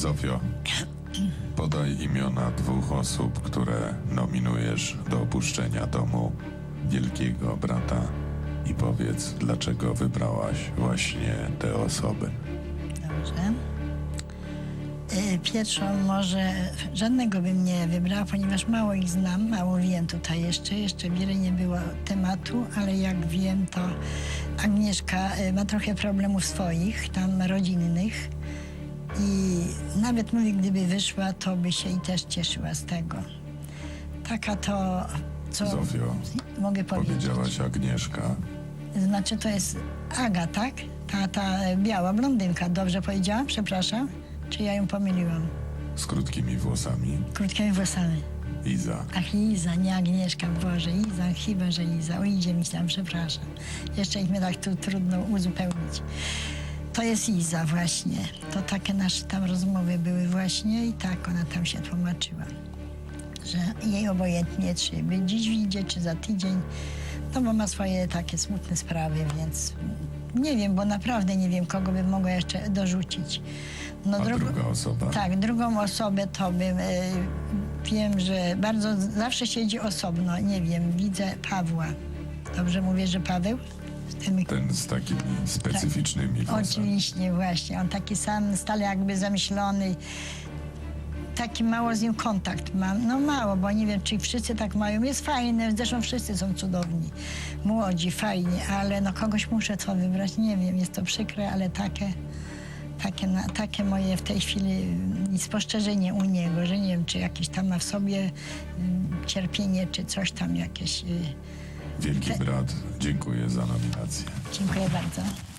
Zofio, podaj imiona dwóch osób, które nominujesz do opuszczenia domu Wielkiego Brata i powiedz, dlaczego wybrałaś właśnie te osoby. Dobrze. Y, Pierwszą może żadnego bym nie wybrała, ponieważ mało ich znam, mało wiem tutaj jeszcze, jeszcze wiele nie było tematu, ale jak wiem, to Agnieszka y, ma trochę problemów swoich, tam rodzinnych i nawet mówi, gdyby wyszła, to by się i też cieszyła z tego. Taka to, co Zofio, mogę powiedzieć. Powiedziałaś Agnieszka. Znaczy to jest Aga, tak? Ta, ta biała blondynka, dobrze powiedziałam? Przepraszam. Czy ja ją pomyliłam? Z krótkimi włosami. Krótkimi włosami. Iza. Ach, Iza, nie Agnieszka, Boże, Iza, chyba, że Iza. O, idzie mi tam, przepraszam. Jeszcze ich mi tak tu trudno uzupełnić. To jest Iza właśnie. To takie nasze tam rozmowy były właśnie i tak ona tam się tłumaczyła. Że jej obojętnie, czy by dziś wyjdzie, czy za tydzień. No bo ma swoje takie smutne sprawy, więc nie wiem, bo naprawdę nie wiem, kogo bym mogła jeszcze dorzucić. No, A drugo- druga osoba? tak, drugą osobę to bym, e, wiem, że bardzo, zawsze siedzi osobno, nie wiem, widzę Pawła. Dobrze mówię, że Paweł? Tymi Ten z takimi specyficznymi włosami. Oczywiście, właśnie. On taki sam, stale jakby zamyślony. Taki mało z nim kontakt mam. No mało, bo nie wiem, czy wszyscy tak mają. Jest fajny, zresztą wszyscy są cudowni. Młodzi, fajni, ale no kogoś muszę co wybrać. Nie wiem, jest to przykre, ale takie, takie, na- takie moje w tej chwili mm, spostrzeżenie u niego, że nie wiem, czy jakieś tam ma w sobie mm, cierpienie, czy coś tam jakieś. y, Wielki Brat, dziękuję za nominację. Dziękuję bardzo.